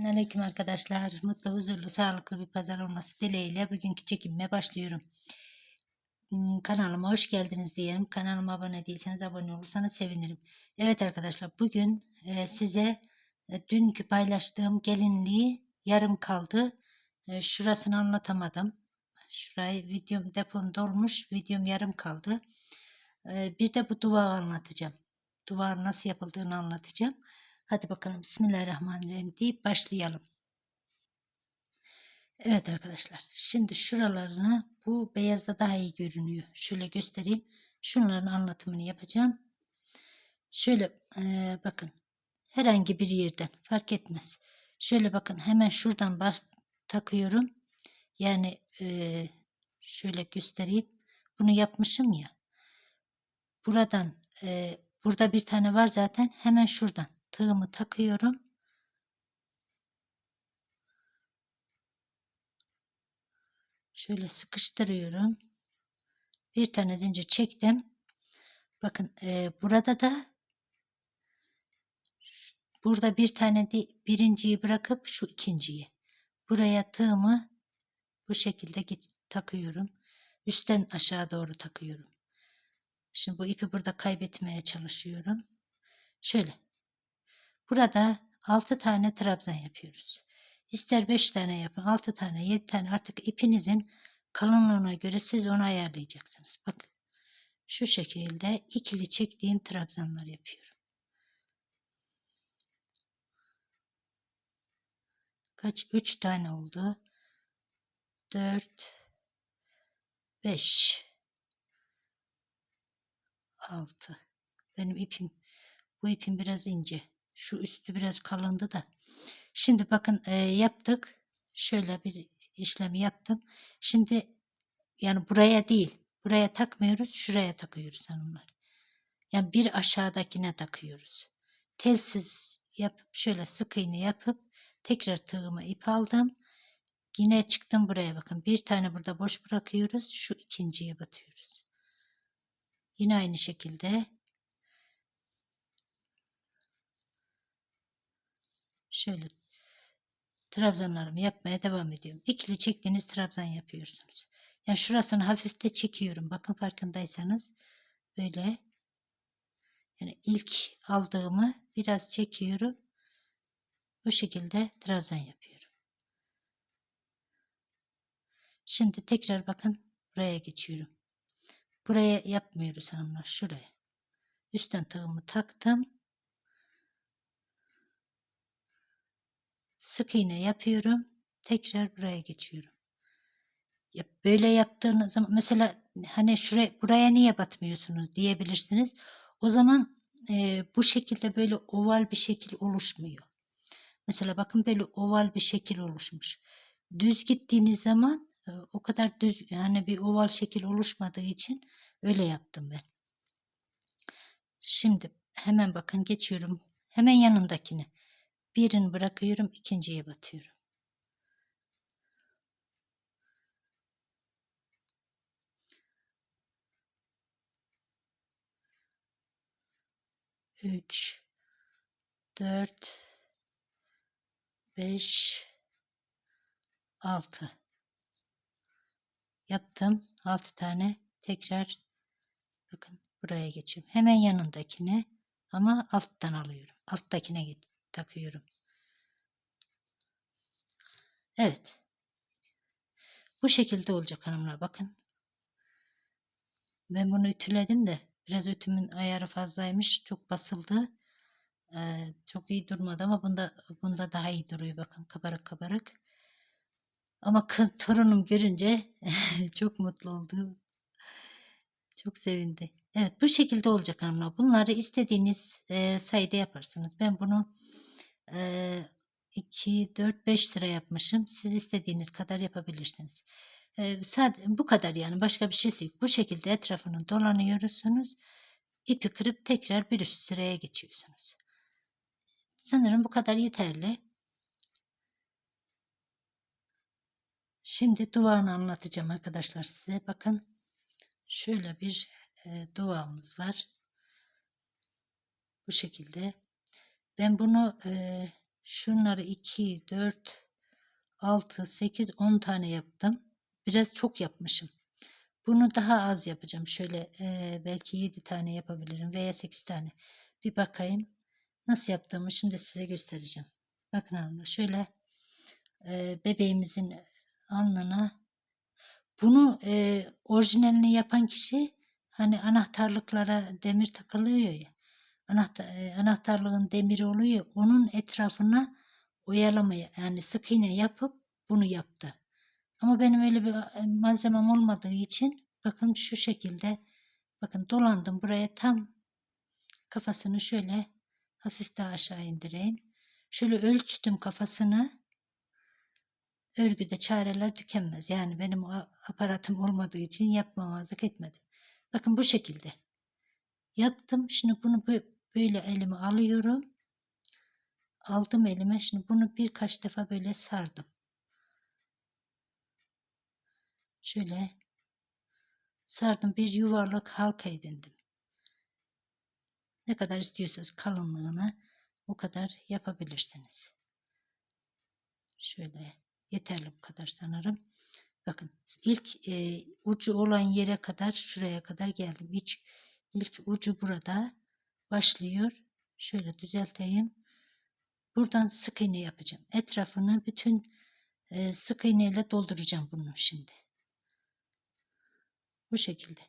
Selamünaleyküm arkadaşlar. Mutlu, huzurlu, sağlıklı bir pazar olması dileğiyle bugünkü çekimime başlıyorum. Hmm, Kanalıma hoş geldiniz diyelim. Kanalıma abone değilseniz abone olursanız sevinirim. Evet arkadaşlar bugün e, size e, dünkü paylaştığım gelinliği yarım kaldı. E, şurasını anlatamadım. Şurayı videom depom dolmuş. Videom yarım kaldı. Bir de bu duvar anlatacağım. Duvar nasıl yapıldığını anlatacağım. Hadi bakalım Bismillahirrahmanirrahim deyip başlayalım. Evet arkadaşlar. Şimdi şuralarını bu beyazda daha iyi görünüyor. Şöyle göstereyim. Şunların anlatımını yapacağım. Şöyle e, bakın. Herhangi bir yerden fark etmez. Şöyle bakın hemen şuradan baş, takıyorum. Yani e, şöyle göstereyim. Bunu yapmışım ya. Buradan e, burada bir tane var zaten. Hemen şuradan tığımı takıyorum. Şöyle sıkıştırıyorum. Bir tane zincir çektim. Bakın e, burada da burada bir tane de birinciyi bırakıp şu ikinciyi buraya tığımı bu şekilde takıyorum. Üstten aşağı doğru takıyorum. Şimdi bu ipi burada kaybetmeye çalışıyorum. Şöyle. Burada 6 tane trabzan yapıyoruz. İster 5 tane yapın, 6 tane, 7 tane artık ipinizin kalınlığına göre siz onu ayarlayacaksınız. Bak şu şekilde ikili çektiğim trabzanlar yapıyorum. Kaç? 3 tane oldu. 4 5 6 Benim ipim bu ipim biraz ince. Şu üstü biraz kalındı da. Şimdi bakın e, yaptık. Şöyle bir işlem yaptım. Şimdi yani buraya değil. Buraya takmıyoruz. Şuraya takıyoruz hanımlar. Yani bir aşağıdakine takıyoruz. Telsiz yapıp şöyle sık iğne yapıp tekrar tığıma ip aldım. Yine çıktım buraya bakın. Bir tane burada boş bırakıyoruz. Şu ikinciye batıyoruz. Yine aynı şekilde şöyle trabzanlarımı yapmaya devam ediyorum. İkili çektiğiniz trabzan yapıyorsunuz. Yani şurasını hafif de çekiyorum. Bakın farkındaysanız böyle yani ilk aldığımı biraz çekiyorum. Bu şekilde trabzan yapıyorum. Şimdi tekrar bakın buraya geçiyorum. Buraya yapmıyoruz hanımlar. Şuraya. Üstten tığımı taktım. Sık iğne yapıyorum. Tekrar buraya geçiyorum. Ya böyle yaptığınız zaman mesela hani şuraya buraya niye batmıyorsunuz diyebilirsiniz. O zaman e, bu şekilde böyle oval bir şekil oluşmuyor. Mesela bakın böyle oval bir şekil oluşmuş. Düz gittiğiniz zaman e, o kadar düz yani bir oval şekil oluşmadığı için öyle yaptım ben. Şimdi hemen bakın geçiyorum. Hemen yanındakine. Birini bırakıyorum, ikinciye batıyorum. Üç, dört, beş, altı. Yaptım. Altı tane. Tekrar bakın buraya geçiyorum. Hemen yanındakine ama alttan alıyorum. Alttakine takıyorum. Evet. Bu şekilde olacak hanımlar. Bakın. Ben bunu ütüledim de biraz ütümün ayarı fazlaymış. Çok basıldı. Ee, çok iyi durmadı ama bunda bunda daha iyi duruyor. Bakın kabarık kabarık. Ama torunum görünce çok mutlu oldu. Çok sevindi. Evet bu şekilde olacak hanımlar. Bunları istediğiniz e, sayıda yaparsınız. Ben bunu e, 2, 4, 5 sıra yapmışım. Siz istediğiniz kadar yapabilirsiniz. Ee, sadece bu kadar yani başka bir şey yok. Bu şekilde etrafını dolanıyorsunuz. İpi kırıp tekrar bir üst sıraya geçiyorsunuz. Sanırım bu kadar yeterli. Şimdi duvarını anlatacağım arkadaşlar size. Bakın şöyle bir duvağımız var. Bu şekilde. Ben bunu e, şunları 2, 4, 6, 8, 10 tane yaptım. Biraz çok yapmışım. Bunu daha az yapacağım. Şöyle e, belki 7 tane yapabilirim veya 8 tane. Bir bakayım. Nasıl yaptığımı şimdi size göstereceğim. Bakın hanımlar şöyle e, bebeğimizin alnına bunu e, orijinalini yapan kişi hani anahtarlıklara demir takılıyor ya. Anahtar, e, anahtarlığın demiri oluyor onun etrafına oyalamaya yani sık iğne yapıp bunu yaptı. Ama benim öyle bir e, malzemem olmadığı için bakın şu şekilde bakın dolandım buraya tam kafasını şöyle hafif daha aşağı indireyim. Şöyle ölçtüm kafasını. Örgüde çareler tükenmez. Yani benim aparatım olmadığı için yapmamazlık etmedim. Bakın bu şekilde. Yaptım. Şimdi bunu böyle elime alıyorum. Aldım elime. Şimdi bunu birkaç defa böyle sardım. Şöyle sardım. Bir yuvarlak halka edindim. Ne kadar istiyorsanız kalınlığını o kadar yapabilirsiniz. Şöyle yeterli bu kadar sanırım. Bakın ilk e, ucu olan yere kadar şuraya kadar geldim. İlk, ilk ucu burada başlıyor. Şöyle düzelteyim. Buradan sık iğne yapacağım. Etrafını bütün e, sık iğneyle dolduracağım bunu şimdi. Bu şekilde.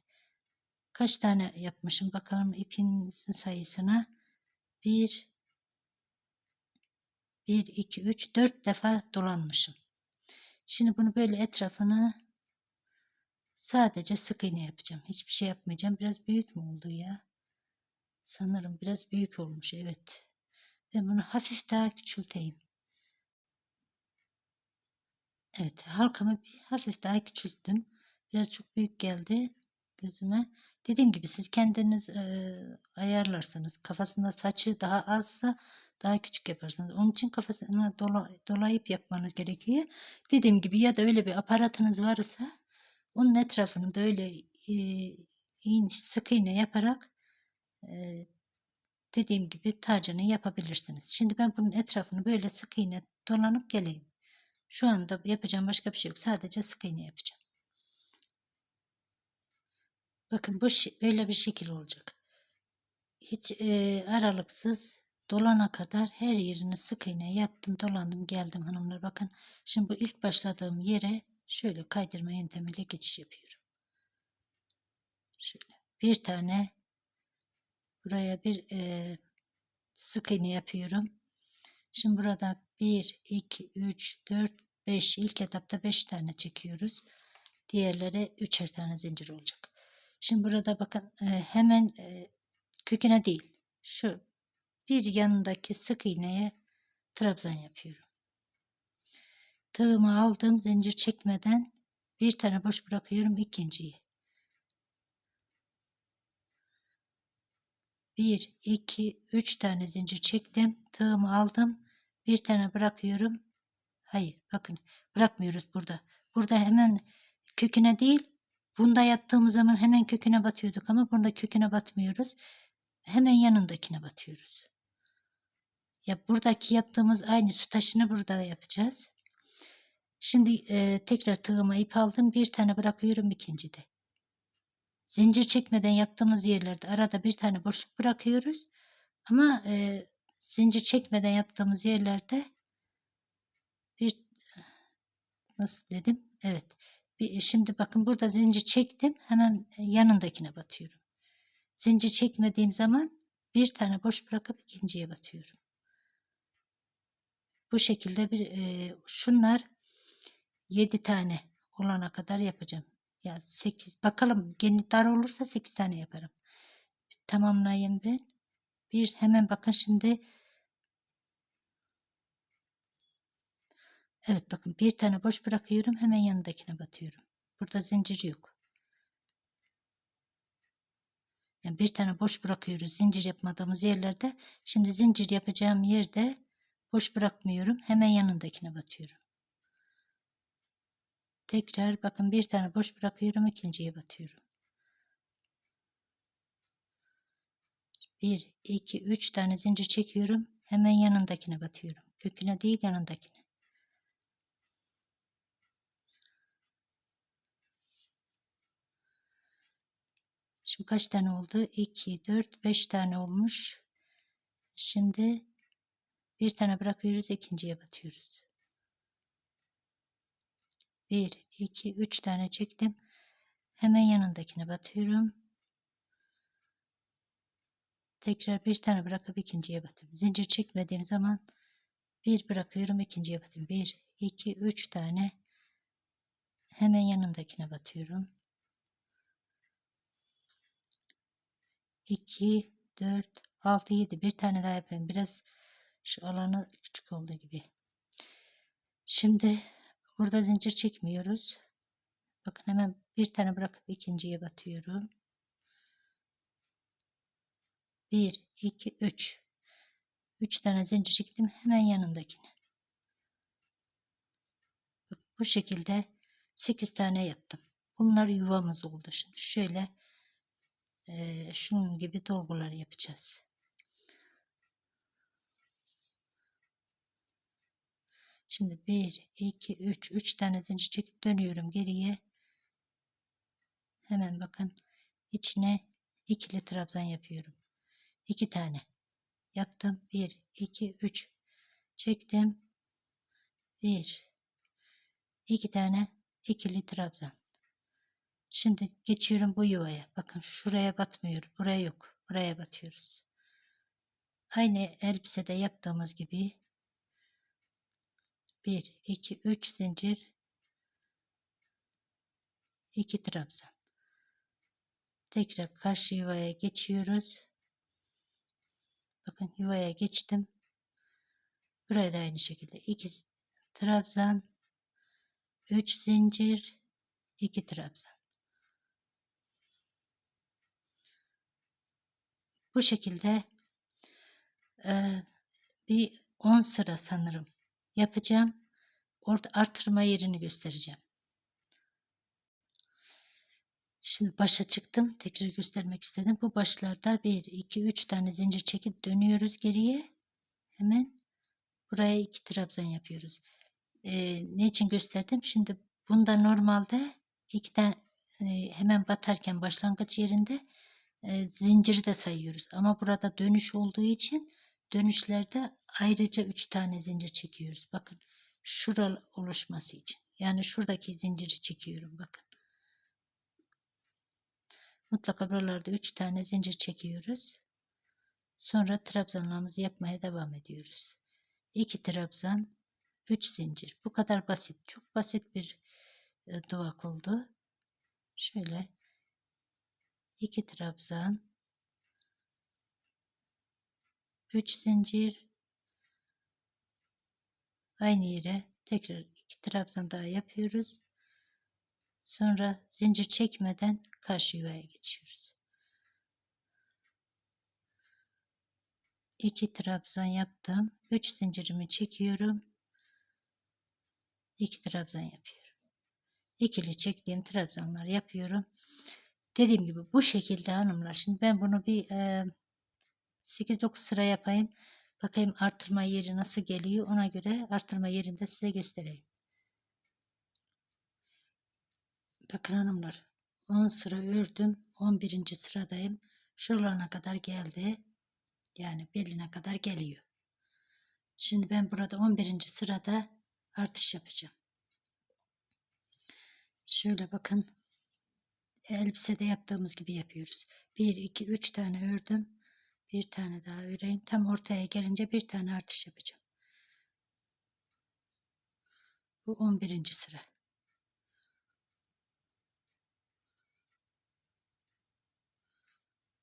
Kaç tane yapmışım bakalım ipin sayısına. 1 1 2 3 4 defa dolanmışım. Şimdi bunu böyle etrafını sadece sık iğne yapacağım. Hiçbir şey yapmayacağım. Biraz büyük mü oldu ya? Sanırım biraz büyük olmuş. Evet. Ben bunu hafif daha küçülteyim. Evet. Halkamı bir hafif daha küçülttüm. Biraz çok büyük geldi gözüme. Dediğim gibi siz kendiniz e, ayarlarsınız. Kafasında saçı daha azsa daha küçük yaparsınız. Onun için kafasına dola, dolayıp yapmanız gerekiyor. Dediğim gibi ya da öyle bir aparatınız varsa onun etrafını da öyle e, sık iğne yaparak e, dediğim gibi tacını yapabilirsiniz. Şimdi ben bunun etrafını böyle sık iğne dolanıp geleyim. Şu anda yapacağım başka bir şey yok. Sadece sık iğne yapacağım. Bakın bu böyle bir şekil olacak. Hiç e, aralıksız dolana kadar her yerini sık iğne yaptım dolandım geldim hanımlar bakın. Şimdi bu ilk başladığım yere şöyle kaydırma yöntemiyle geçiş yapıyorum. Şöyle bir tane buraya bir e, sık iğne yapıyorum. Şimdi burada 1, 2, 3, 4, 5 ilk etapta 5 tane çekiyoruz. Diğerleri 3'er tane zincir olacak. Şimdi burada bakın hemen köküne değil. Şu bir yanındaki sık iğneye trabzan yapıyorum. Tığımı aldım zincir çekmeden bir tane boş bırakıyorum ikinciyi. 1, 2, 3 tane zincir çektim. Tığımı aldım. Bir tane bırakıyorum. Hayır bakın bırakmıyoruz burada. Burada hemen köküne değil Bunda yaptığımız zaman hemen köküne batıyorduk ama bunda köküne batmıyoruz. Hemen yanındakine batıyoruz. Ya buradaki yaptığımız aynı su taşını burada da yapacağız. Şimdi e, tekrar tığıma ip aldım. Bir tane bırakıyorum ikincide. Zincir çekmeden yaptığımız yerlerde arada bir tane boşluk bırakıyoruz. Ama e, zincir çekmeden yaptığımız yerlerde bir nasıl dedim? Evet. Bir, şimdi bakın burada zincir çektim. Hemen e, yanındakine batıyorum. Zincir çekmediğim zaman bir tane boş bırakıp ikinciye batıyorum. Bu şekilde bir e, şunlar 7 tane olana kadar yapacağım. Ya 8 bakalım geni dar olursa 8 tane yaparım. Tamamlayayım ben. Bir hemen bakın şimdi Evet bakın bir tane boş bırakıyorum hemen yanındakine batıyorum. Burada zincir yok. Yani bir tane boş bırakıyoruz zincir yapmadığımız yerlerde. Şimdi zincir yapacağım yerde boş bırakmıyorum. Hemen yanındakine batıyorum. Tekrar bakın bir tane boş bırakıyorum ikinciye batıyorum. 1, 2, 3 tane zincir çekiyorum. Hemen yanındakine batıyorum. Köküne değil yanındakine. Şimdi kaç tane oldu? 2, 4, 5 tane olmuş. Şimdi bir tane bırakıyoruz. ikinciye batıyoruz. 1, 2, 3 tane çektim. Hemen yanındakine batıyorum. Tekrar bir tane bırakıp ikinciye batıyorum. Zincir çekmediğim zaman bir bırakıyorum ikinciye batıyorum. 1, 2, 3 tane hemen yanındakine batıyorum. 2, 4, 6, 7 bir tane daha yapayım. Biraz şu alanı küçük olduğu gibi. Şimdi burada zincir çekmiyoruz. Bakın hemen bir tane bırakıp ikinciye batıyorum. 1, 2, 3. 3 tane zincir çektim hemen yanındakine. Bak, bu şekilde 8 tane yaptım. Bunlar yuvamız oldu. Şimdi şöyle e, şunun gibi dolgular yapacağız. Şimdi 1, 2, 3, 3 tane zincir çekip dönüyorum geriye. Hemen bakın içine ikili trabzan yapıyorum. 2 tane yaptım. 1, 2, 3 çektim. 1, 2 tane ikili trabzan. Şimdi geçiyorum bu yuvaya. Bakın şuraya batmıyor. Buraya yok. Buraya batıyoruz. Aynı elbisede yaptığımız gibi 1, 2, 3 zincir 2 trabzan. Tekrar karşı yuvaya geçiyoruz. Bakın yuvaya geçtim. Buraya da aynı şekilde 2 trabzan 3 zincir 2 trabzan. Bu şekilde e, bir 10 sıra sanırım yapacağım. Orada artırma yerini göstereceğim. Şimdi başa çıktım. Tekrar göstermek istedim. Bu başlarda 1, 2, 3 tane zincir çekip dönüyoruz geriye. Hemen buraya iki trabzan yapıyoruz. Ee, ne için gösterdim? Şimdi bunda normalde iki tane hemen batarken başlangıç yerinde zinciri de sayıyoruz. Ama burada dönüş olduğu için dönüşlerde ayrıca 3 tane zincir çekiyoruz. Bakın şural oluşması için. Yani şuradaki zinciri çekiyorum bakın. Mutlaka buralarda 3 tane zincir çekiyoruz. Sonra trabzanlarımızı yapmaya devam ediyoruz. 2 trabzan, 3 zincir. Bu kadar basit. Çok basit bir e, duvak oldu. Şöyle 2 trabzan, 3 zincir, aynı yere tekrar 2 trabzan daha yapıyoruz. Sonra zincir çekmeden karşı yuvaya geçiyoruz. 2 trabzan yaptım. 3 zincirimi çekiyorum. 2 trabzan yapıyorum. İkili çektiğim trabzanlar yapıyorum. Dediğim gibi bu şekilde hanımlar. Şimdi ben bunu bir e, 8-9 sıra yapayım. Bakayım artırma yeri nasıl geliyor. Ona göre artırma yerinde size göstereyim. Bakın hanımlar 10 sıra ördüm. 11. sıradayım. Şuralarına kadar geldi. Yani beline kadar geliyor. Şimdi ben burada 11. sırada artış yapacağım. Şöyle bakın. Elbisede yaptığımız gibi yapıyoruz. 1, 2, 3 tane ördüm. Bir tane daha öreyim. Tam ortaya gelince bir tane artış yapacağım. Bu 11. sıra.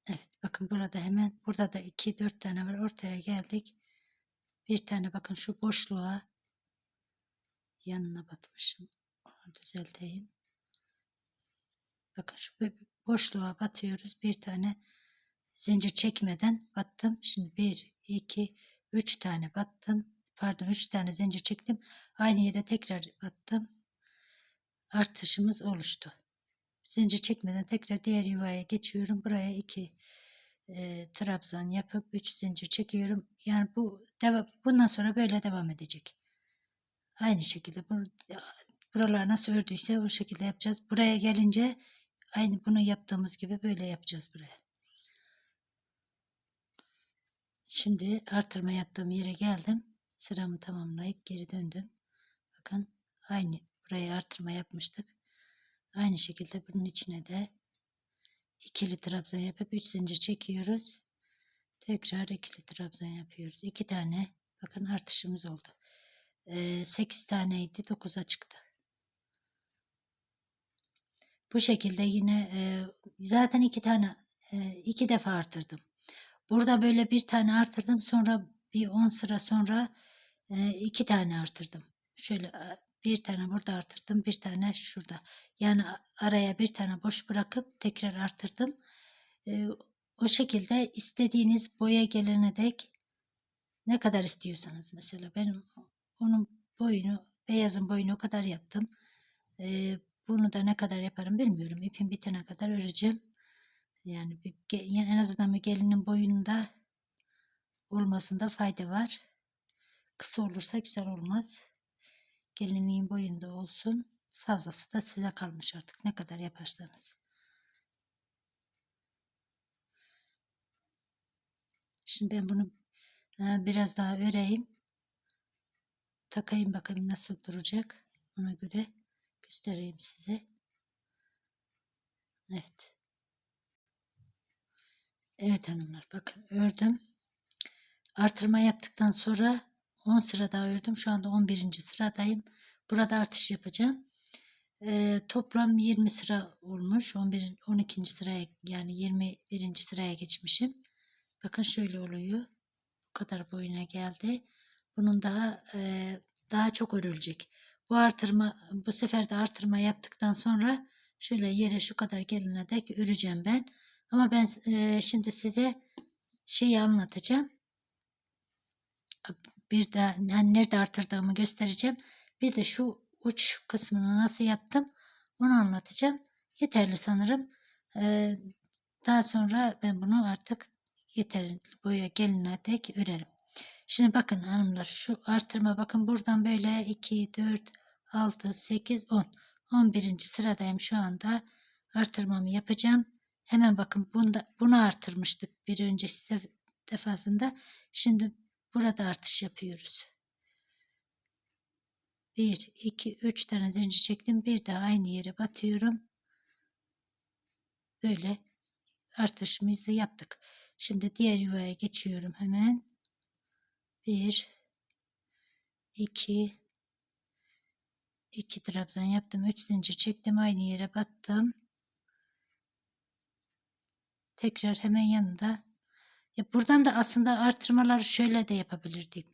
Evet bakın burada hemen burada da 2 4 tane var. Ortaya geldik. Bir tane bakın şu boşluğa yanına batmışım. Onu düzelteyim. Bakın şu boşluğa batıyoruz. Bir tane zincir çekmeden battım. Şimdi 1 2 3 tane battım. Pardon 3 tane zincir çektim. Aynı yere tekrar battım. Artışımız oluştu. Zincir çekmeden tekrar diğer yuvaya geçiyorum. Buraya 2 e, trabzan yapıp 3 zincir çekiyorum. Yani bu deva- bundan sonra böyle devam edecek. Aynı şekilde bur- buralar nasıl ördüyse o şekilde yapacağız. Buraya gelince aynı bunu yaptığımız gibi böyle yapacağız buraya. Şimdi artırma yaptığım yere geldim. Sıramı tamamlayıp geri döndüm. Bakın aynı buraya artırma yapmıştık. Aynı şekilde bunun içine de ikili trabzan yapıp 3 zincir çekiyoruz. Tekrar ikili trabzan yapıyoruz. 2 tane bakın artışımız oldu. Ee, 8 taneydi 9'a çıktı. Bu şekilde yine e, zaten iki tane e, iki defa artırdım. Burada böyle bir tane artırdım. Sonra bir 10 sıra sonra e, iki tane artırdım. Şöyle bir tane burada artırdım. Bir tane şurada. Yani araya bir tane boş bırakıp tekrar artırdım. E, o şekilde istediğiniz boya gelene dek ne kadar istiyorsanız mesela benim onun boyunu beyazın boyunu o kadar yaptım. E, bunu da ne kadar yaparım bilmiyorum. İpim bitene kadar öreceğim. Yani bir, yani en azından bir gelinin boyunda olmasında fayda var. Kısa olursa güzel olmaz. Gelinliğin boyunda olsun. Fazlası da size kalmış artık. Ne kadar yaparsanız. Şimdi ben bunu e, biraz daha öreyim. Takayım bakayım nasıl duracak. Ona göre göstereyim size. Evet. Evet hanımlar bakın ördüm. Artırma yaptıktan sonra 10 sıra daha ördüm. Şu anda 11. sıradayım. Burada artış yapacağım. Ee, toplam 20 sıra olmuş. 11, 12. sıraya yani 21. sıraya geçmişim. Bakın şöyle oluyor. Bu kadar boyuna geldi. Bunun daha e, daha çok örülecek. Bu artırma bu sefer de artırma yaptıktan sonra şöyle yere şu kadar geline dek öreceğim ben. Ama ben e, şimdi size şeyi anlatacağım. Bir de yani nerede artırdığımı göstereceğim. Bir de şu uç kısmını nasıl yaptım onu anlatacağım. Yeterli sanırım. Ee, daha sonra ben bunu artık yeterli boya geline dek örerim. Şimdi bakın hanımlar şu artırma bakın buradan böyle 2, 4, 6, 8, 10. 11. sıradayım şu anda. Artırmamı yapacağım. Hemen bakın bunda, bunu artırmıştık bir önceki defasında. Şimdi burada artış yapıyoruz. 1, 2, 3 tane zincir çektim. Bir daha aynı yere batıyorum. Böyle artışımızı yaptık. Şimdi diğer yuvaya geçiyorum hemen. 1 2 2 trabzan yaptım. 3 zincir çektim. Aynı yere battım. Tekrar hemen yanında. Ya buradan da aslında artırmaları şöyle de yapabilirdim.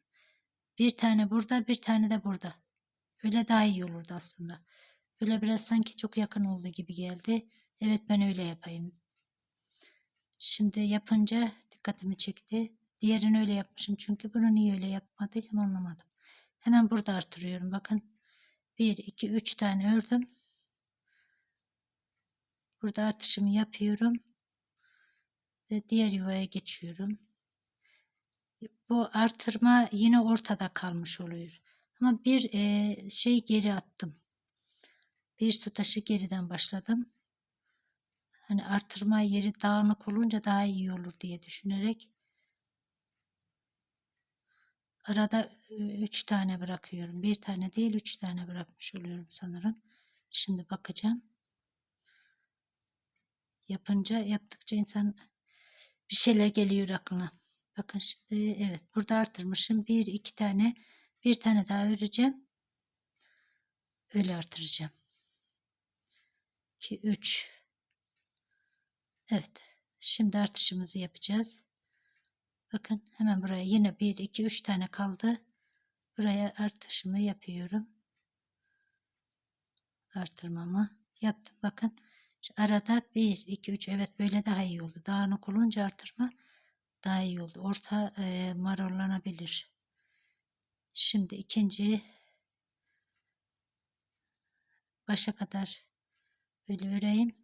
Bir tane burada, bir tane de burada. Öyle daha iyi olurdu aslında. Böyle biraz sanki çok yakın olduğu gibi geldi. Evet ben öyle yapayım. Şimdi yapınca dikkatimi çekti. Diğerini öyle yapmışım çünkü bunu niye öyle yapmadıysam anlamadım. Hemen burada artırıyorum. Bakın 1, 2, 3 tane ördüm. Burada artışımı yapıyorum. Ve diğer yuvaya geçiyorum. Bu artırma yine ortada kalmış oluyor. Ama bir e, şey geri attım. Bir su taşı geriden başladım. Hani artırma yeri dağınık olunca daha iyi olur diye düşünerek arada 3 tane bırakıyorum. Bir tane değil 3 tane bırakmış oluyorum sanırım. Şimdi bakacağım. Yapınca yaptıkça insan bir şeyler geliyor aklına. Bakın şimdi evet burada artırmışım. Bir iki tane bir tane daha öreceğim. Öyle artıracağım. 2 3 Evet. Şimdi artışımızı yapacağız. Bakın hemen buraya yine 1 2 3 tane kaldı. Buraya artışımı yapıyorum. Artırmamı yaptım. Bakın arada 1 2 3 evet böyle daha iyi oldu. Dağınık olunca artırma daha iyi oldu. Orta e, marullanabilir. Şimdi ikinci başa kadar böyle öreyim.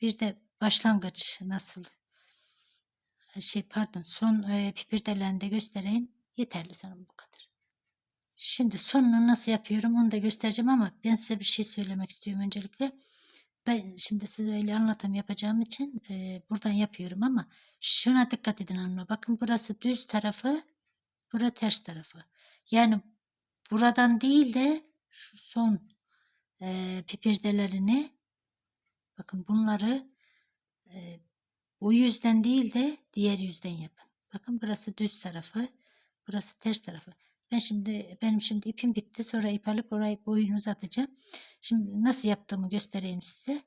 Bir de başlangıç nasıl şey pardon son e, pipirdelerini de göstereyim. Yeterli sanırım bu kadar. Şimdi sonunu nasıl yapıyorum onu da göstereceğim ama ben size bir şey söylemek istiyorum öncelikle. Ben şimdi size öyle anlatım yapacağım için e, buradan yapıyorum ama şuna dikkat edin hanımlar. Bakın burası düz tarafı, bura ters tarafı. Yani buradan değil de şu son e, pipirdelerini bakın bunları e, bu yüzden değil de diğer yüzden yapın. Bakın burası düz tarafı, burası ters tarafı. Ben şimdi benim şimdi ipim bitti. Sonra ip alıp orayı boyunu uzatacağım. Şimdi nasıl yaptığımı göstereyim size.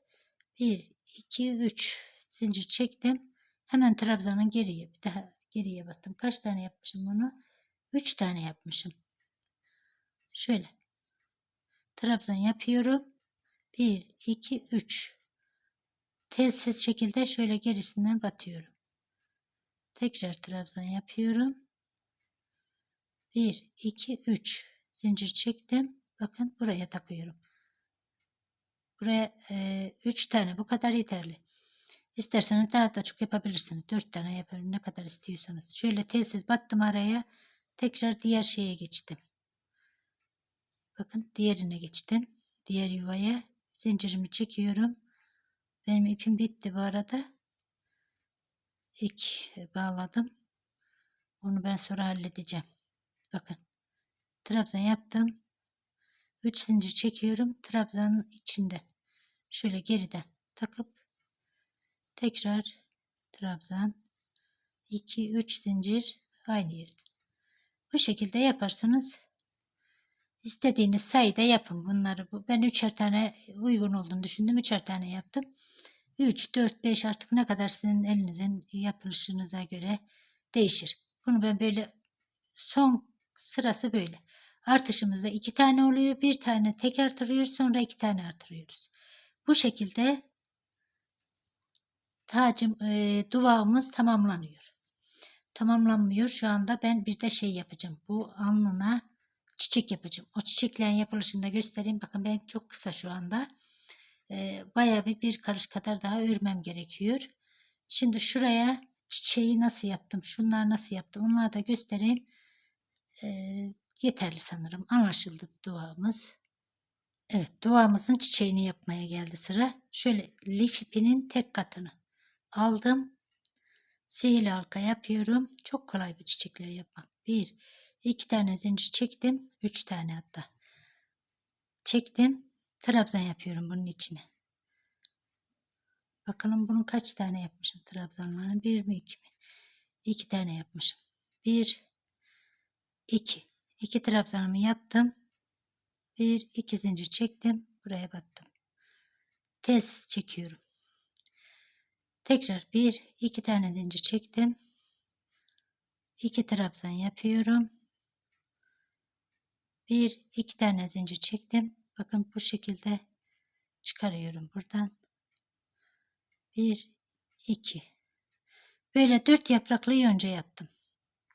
1 2 3 zincir çektim. Hemen trabzanın geriye bir daha geriye battım. Kaç tane yapmışım bunu? 3 tane yapmışım. Şöyle. Trabzan yapıyorum. 1 2 3 Telsiz şekilde şöyle gerisinden batıyorum. Tekrar trabzan yapıyorum. 1, 2, 3 zincir çektim. Bakın buraya takıyorum. Buraya 3 e, tane bu kadar yeterli. İsterseniz daha da çok yapabilirsiniz. 4 tane yapın ne kadar istiyorsanız. Şöyle telsiz battım araya. Tekrar diğer şeye geçtim. Bakın diğerine geçtim. Diğer yuvaya zincirimi çekiyorum. Benim ipim bitti bu arada. İlk bağladım. Onu ben sonra halledeceğim. Bakın. Trabzan yaptım. 3 zincir çekiyorum. Trabzanın içinde. Şöyle geriden takıp tekrar trabzan 2 3 zincir aynı yerde. Bu şekilde yaparsanız istediğiniz sayıda yapın bunları. Ben üçer tane uygun olduğunu düşündüm. Üçer tane yaptım. 3, 4, 5 artık ne kadar sizin elinizin yapılışınıza göre değişir. Bunu ben böyle son Sırası böyle. Artışımızda iki tane oluyor. Bir tane tek artırıyoruz. Sonra iki tane artırıyoruz. Bu şekilde tacım, e, duvağımız tamamlanıyor. Tamamlanmıyor. Şu anda ben bir de şey yapacağım. Bu alnına çiçek yapacağım. O çiçeklerin yapılışını da göstereyim. Bakın ben çok kısa şu anda. Bayağı bir, bir karış kadar daha örmem gerekiyor. Şimdi şuraya çiçeği nasıl yaptım? Şunlar nasıl yaptım? Onları da göstereyim yeterli sanırım. Anlaşıldı duamız. Evet duamızın çiçeğini yapmaya geldi sıra. Şöyle lif ipinin tek katını aldım. Sihirli halka yapıyorum. Çok kolay bu çiçekleri yapmak. Bir, iki tane zincir çektim. Üç tane hatta. Çektim. Trabzan yapıyorum bunun içine. Bakalım bunun kaç tane yapmışım trabzanlarını. Bir mi iki mi? İki tane yapmışım. Bir, 2. 2 trabzanımı yaptım. 1 2 zincir çektim. Buraya battım. Ters çekiyorum. Tekrar 1 2 tane zincir çektim. 2 trabzan yapıyorum. 1 2 tane zincir çektim. Bakın bu şekilde çıkarıyorum buradan. 1 2 Böyle 4 yapraklı önce yaptım.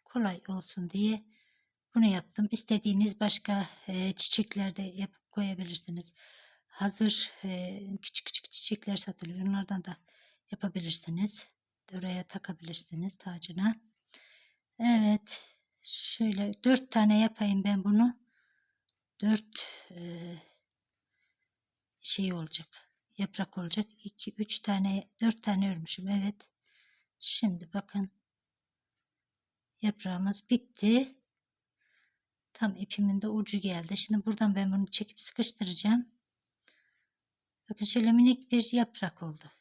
Kolay olsun diye bunu yaptım. İstediğiniz başka e, çiçekler de yapıp koyabilirsiniz. Hazır e, küçük küçük çiçekler satılıyor. Onlardan da yapabilirsiniz. Oraya takabilirsiniz tacına. Evet. Şöyle dört tane yapayım ben bunu. Dört e, şey olacak. Yaprak olacak. 2 üç tane dört tane örmüşüm. Evet. Şimdi bakın yaprağımız bitti. Tam ipimin de ucu geldi. Şimdi buradan ben bunu çekip sıkıştıracağım. Bakın şöyle minik bir yaprak oldu.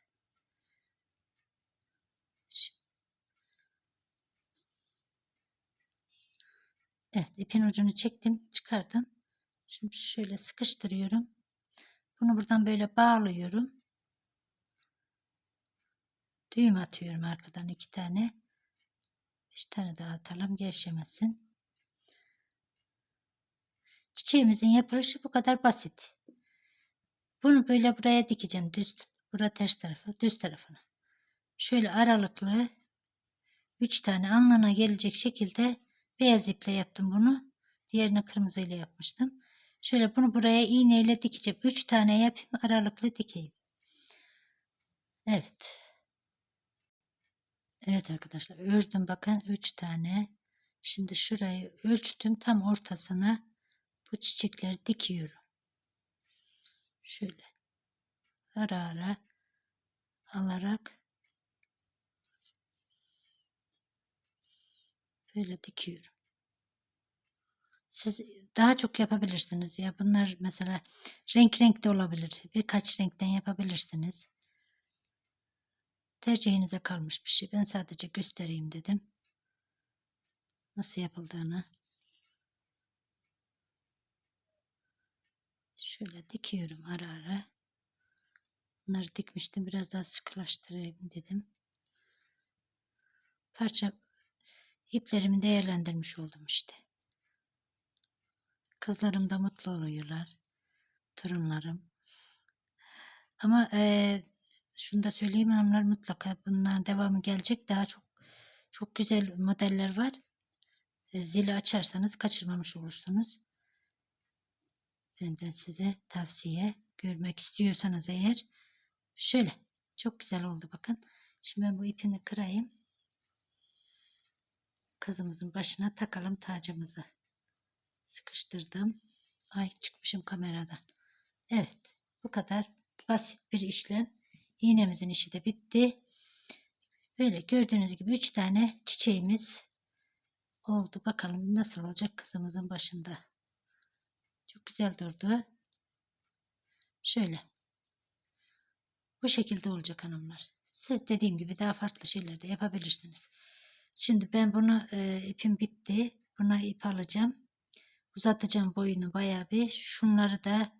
Evet ipin ucunu çektim çıkardım. Şimdi şöyle sıkıştırıyorum. Bunu buradan böyle bağlıyorum. Düğüm atıyorum arkadan iki tane. Bir tane daha atalım gevşemesin. Çiçeğimizin yapılışı bu kadar basit. Bunu böyle buraya dikeceğim. Düz, bura ters tarafı, düz tarafına. Şöyle aralıklı 3 tane anlana gelecek şekilde beyaz iple yaptım bunu. Diğerini kırmızı ile yapmıştım. Şöyle bunu buraya iğneyle dikeceğim. 3 tane yapayım aralıklı dikeyim. Evet. Evet arkadaşlar ördüm bakın 3 tane. Şimdi şurayı ölçtüm tam ortasına bu çiçekleri dikiyorum. Şöyle ara ara alarak böyle dikiyorum. Siz daha çok yapabilirsiniz ya. Bunlar mesela renk renk de olabilir. Birkaç renkten yapabilirsiniz. Tercihinize kalmış bir şey. Ben sadece göstereyim dedim. Nasıl yapıldığını. Şöyle dikiyorum ara ara. Bunları dikmiştim. Biraz daha sıkılaştırayım dedim. Parça iplerimi değerlendirmiş oldum işte. Kızlarım da mutlu oluyorlar. Torunlarım. Ama eee şunu da söyleyeyim hanımlar mutlaka bunların devamı gelecek. Daha çok çok güzel modeller var. E, Zili açarsanız kaçırmamış olursunuz. Benden size tavsiye görmek istiyorsanız eğer şöyle çok güzel oldu bakın. Şimdi ben bu ipini kırayım. Kızımızın başına takalım tacımızı. Sıkıştırdım. Ay çıkmışım kameradan. Evet bu kadar basit bir işlem. İğnemizin işi de bitti. Böyle gördüğünüz gibi 3 tane çiçeğimiz oldu. Bakalım nasıl olacak kızımızın başında. Çok güzel durdu. Şöyle. Bu şekilde olacak hanımlar. Siz dediğim gibi daha farklı şeyler de yapabilirsiniz. Şimdi ben bunu e, ipim bitti. Buna ip alacağım. Uzatacağım boyunu bayağı bir. Şunları da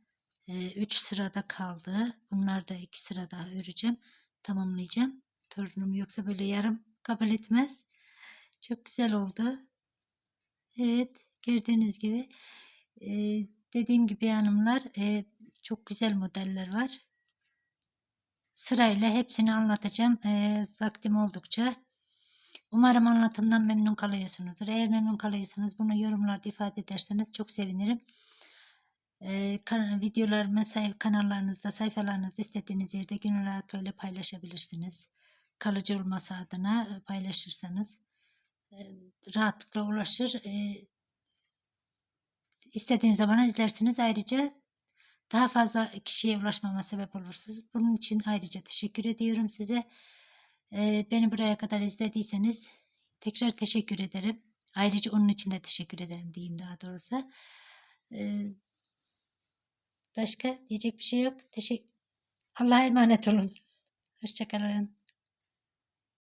3 sırada kaldı. Bunlar da 2 sıra daha öreceğim. Tamamlayacağım. Torunum yoksa böyle yarım kabul etmez. Çok güzel oldu. Evet gördüğünüz gibi e, dediğim gibi hanımlar e, çok güzel modeller var. Sırayla hepsini anlatacağım. E, vaktim oldukça. Umarım anlatımdan memnun kalıyorsunuzdur. Eğer memnun kalıyorsanız bunu yorumlarda ifade ederseniz çok sevinirim. Videolarımı kanallarınızda, sayfalarınızda istediğiniz yerde gönül rahatlığıyla paylaşabilirsiniz. Kalıcı olması adına e, paylaşırsanız e, rahatlıkla ulaşır. E, istediğiniz zaman izlersiniz. Ayrıca daha fazla kişiye ulaşmama sebep olursunuz. Bunun için ayrıca teşekkür ediyorum size. Beni buraya kadar izlediyseniz tekrar teşekkür ederim. Ayrıca onun için de teşekkür ederim diyeyim daha doğrusu. Başka diyecek bir şey yok. Teşekkür. Allah'a emanet olun. Hoşçakalın.